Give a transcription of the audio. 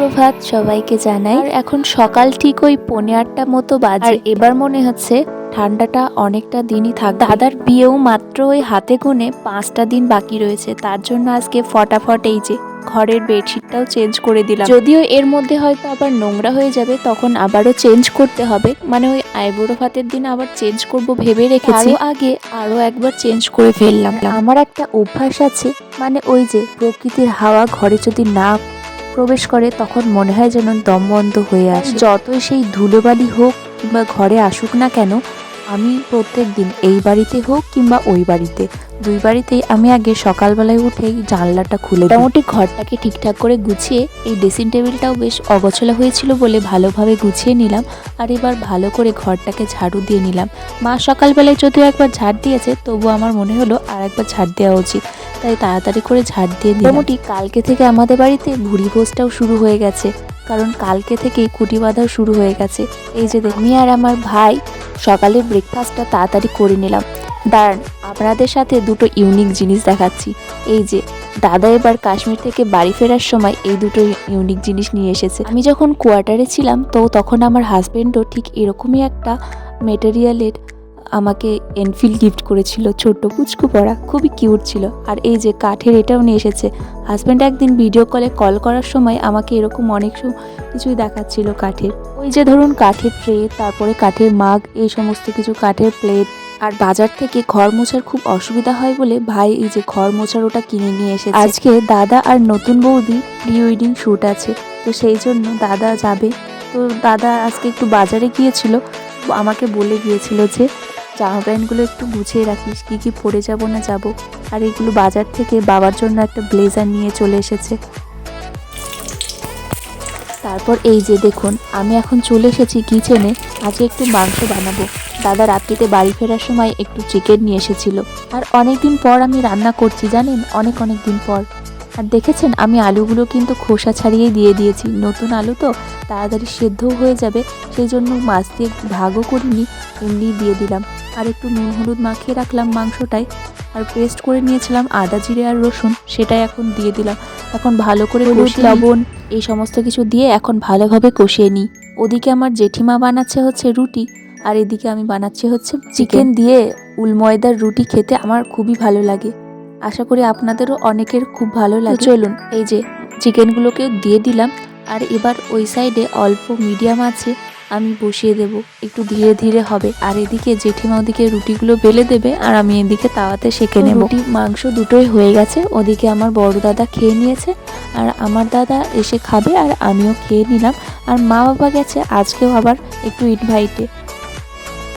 সুপ্রভাত সবাইকে জানাই। আর এখন সকাল ঠিক ওই পৌনে আটটা মতো বাজে। আর এবার মনে হচ্ছে ঠান্ডাটা অনেকটা দিনই থাক দাদার বিয়েও মাত্র ওই হাতে গুনে পাঁচটা দিন বাকি রয়েছে। তার জন্য আজকে ফটাফট এই যে ঘরের বেডশিটটাও চেঞ্জ করে দিলাম। যদিও এর মধ্যে হয়তো আবার নোংরা হয়ে যাবে তখন আবারও চেঞ্জ করতে হবে। মানে ওই আইবুড়ো ভাতের দিন আবার চেঞ্জ করব ভেবে রেখেছি। আরও আগে আরও একবার চেঞ্জ করে ফেললাম। আমার একটা অভ্যাস আছে মানে ওই যে প্রকৃতির হাওয়া ঘরে যদি না প্রবেশ করে, তখন মনে হয় যেন দম বন্ধ হয়ে আসে। যতই সেই ধুলোবালি হোক কিংবা ঘরে আসুক না কেন, আমি প্রত্যেক দিন এই বাড়িতে হোক কিংবা ওই বাড়িতে, দুই বাড়িতেই আমি আগে সকালবেলায় উঠেই জানলাটা খুলে। মোটামুটি ঘরটাকে ঠিকঠাক করে গুছিয়ে, এই ড্রেসিং টেবিলটাও বেশ অগছলা হয়েছিল বলে ভালোভাবে গুছিয়ে নিলাম আর এবার ভালো করে ঘরটাকে ঝাড়ু দিয়ে নিলাম। মা সকালবেলায় যদিও একবার ঝাড় দিয়েছে তবু আমার মনে হলো আর একবার ঝাড় দেওয়া উচিত। তাই তাড়াতাড়ি করে ঝাড় দিয়ে মোটামুটি কালকে থেকে আমাদের বাড়িতে ভুড়ি ভোজটাও শুরু হয়ে গেছে কারণ কালকে থেকেই খুঁটি বাঁধাও শুরু হয়ে গেছে। এই যে দেখ, আর আমার ভাই সকালে ব্রেকফাস্টটা তাড়াতাড়ি করে নিলাম। দাঁড়ান আপনাদের সাথে দুটো ইউনিক জিনিস দেখাচ্ছি। এই যে দাদা এবার কাশ্মীর থেকে বাড়ি ফেরার সময় এই দুটো ইউনিক জিনিস নিয়ে এসেছে। আমি যখন কোয়ার্টারে ছিলাম তো তখন আমার হাজবেন্ডও ঠিক এরকমই একটা মেটেরিয়ালের আমাকে এনফিল গিফট করেছিল, ছোট্ট পুচকু পড়া খুবই কিউট ছিল। আর এই যে কাঠের এটাও নিয়ে এসেছে। হাজব্যান্ড একদিন ভিডিও কলে কল করার সময় আমাকে এরকম অনেক কিছুই দেখাচ্ছিল কাঠের। ওই যে ধরুন কাঠের ট্রে তারপরে কাঠের মাগ এই সমস্ত কিছু কাঠের প্লেট আর বাজার থেকে ঘর মোছার খুব অসুবিধা হয় বলে ভাই এই যে ঘর মোছার ওটা কিনে নিয়ে এসেছে। আজকে দাদা আর নতুন বৌদি প্রি ওয়েডিং শ্যুট আছে। তো সেই জন্য দাদা যাবে। তো দাদা আজকে একটু বাজারে গিয়েছিল। আমাকে বলে গিয়েছিল যে জামা প্যান্টগুলো একটু গুছিয়ে রাখিস, কী কী পরে যাব না যাব? আর এগুলো বাজার থেকে বাবার জন্য একটা ব্লেজার নিয়ে চলে এসেছে। তারপর এই যে দেখুন, আমি এখন চলে এসেছি কিচেনে, আজকে একটু মাংস বানাবো। দাদা রাত্রিতে বাড়ি ফেরার সময় একটু চিকেন নিয়ে এসেছিল। আর অনেক দিন পর আমি রান্না করছি, জানেন? অনেক অনেক দিন পর। আর দেখেছেন আমি আলুগুলো কিন্তু খোসা ছাড়িয়ে দিয়ে দিয়েছি। নতুন আলু তো তাড়াতাড়ি সেদ্ধও হয়ে যাবে সেই জন্য মাছ দিয়ে ভাগও করিনি এমনি দিয়ে দিলাম। আর একটু নুন হলুদ মাখিয়ে রাখলাম মাংসটায় আর পেস্ট করে নিয়েছিলাম আদা জিরে আর রসুন সেটাই এখন দিয়ে দিলাম। এখন ভালো করে হলুদ, কষিয়ে লবণ। এই সমস্ত কিছু দিয়ে এখন ভালোভাবে কষিয়ে নিই। ওদিকে আমার জেঠিমা বানাচ্ছে হচ্ছে রুটি আর এদিকে আমি বানাচ্ছি হচ্ছে চিকেন দিয়ে উল ময়দার রুটি খেতে আমার খুবই ভালো লাগে। আশা করি আপনাদেরও অনেকের খুব ভালো লাগে। চলুন এই যে চিকেনগুলোকে দিয়ে দিলাম। আর এবার ওই সাইডে অল্প মিডিয়াম আছে আমি বসিয়ে দেব। একটু ধীরে ধীরে হবে। আর এদিকে জেঠিমা ওদিকে রুটিগুলো বেলে দেবে আর আমি এদিকে তাওয়াতে সেঁকে নেব। রুটি মাংস দুটোই হয়ে গেছে। ওদিকে আমার বড় দাদা খেয়ে নিয়েছে আর আমার দাদা এসে খাবে আর আমিও খেয়ে নিলাম। আর মা বাবা গেছে আজকেও আবার একটু ইনভাইটে